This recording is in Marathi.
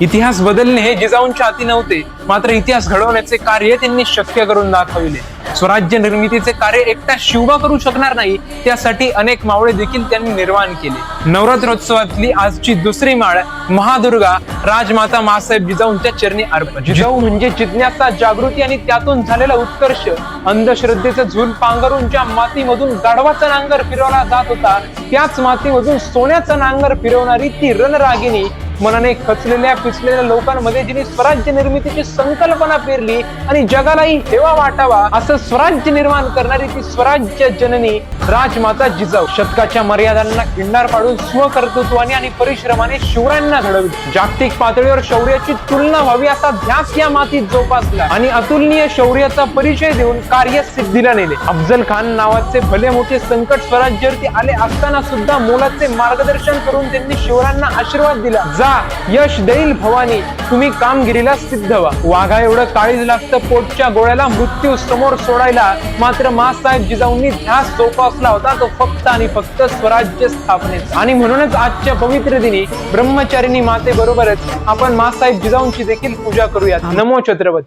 इतिहास बदलणे हे जिजाऊंच्या हाती नव्हते. मात्र इतिहास घडवण्याचे कार्य त्यांनी शक्य करून दाखविले. स्वराज्य निर्मितीचे कार्य एकटा शिवबा करू शकणार नाही त्यासाठी अनेक मावळे देखील त्यांनी निर्माण केले. नवरात्रोत्सवातली आजची दुसरी माळ महादुर्गा राजमाता मासाहेब जिजाऊंच्या चरणी अर्पण. जिजाऊ म्हणजे जिज्ञासा जागृती आणि त्यातून झालेला उत्कर्ष. अंधश्रद्धेचं झूल पांघरून ज्या मातीमधून गाढवाचा नांगर फिरवला जात होता. त्याच मातीमधून सोन्याचा नांगर फिरवणारी ती रणरागिणी मनाने खचलेल्या पिचलेल्या लोकांमध्ये जिने स्वराज्य निर्मितीची संकल्पना पेरली आणि जगालाही हेवा वाटावा असं स्वराज्य निर्माण करणारी ती स्वराज्य जननी राजमाता जिजाऊ शतकाच्या मर्यादांना किंडार पाडून स्वकर्तृत्वाने आणि परिश्रमाने शिवरायांना घडवली. जागतिक पातळीवर शौर्याची तुलना व्हावी असा ध्यास या मातीत जोपासला आणि अतुलनीय शौर्याचा परिचय देऊन कार्य सिद्धीला नेले. अफजल खान नावाचे भले मोठे संकट स्वराज्यावरती आले असताना सुद्धा मोलाचे मार्गदर्शन करून त्यांनी शिवरायांना आशीर्वाद दिला. जा. यश देईल भवानी. तुम्ही कामगिरीला सिद्ध व्हा. वाघा एवढं काळीज लागतं पोटच्या गोळ्याला मृत्यू समोर सोडायला. मात्र मासाहेब जिजाऊंनी ध्यास जोपासला होता. तो फक्त आणि फक्त स्वराज्य स्थापनेचा. आणि म्हणूनच आजच्या पवित्र दिनी ब्रह्मचारिणी माते बरोबरच आपण मासाहेब जिजाऊंची देखील पूजा करूयात. नमो छत्रपती.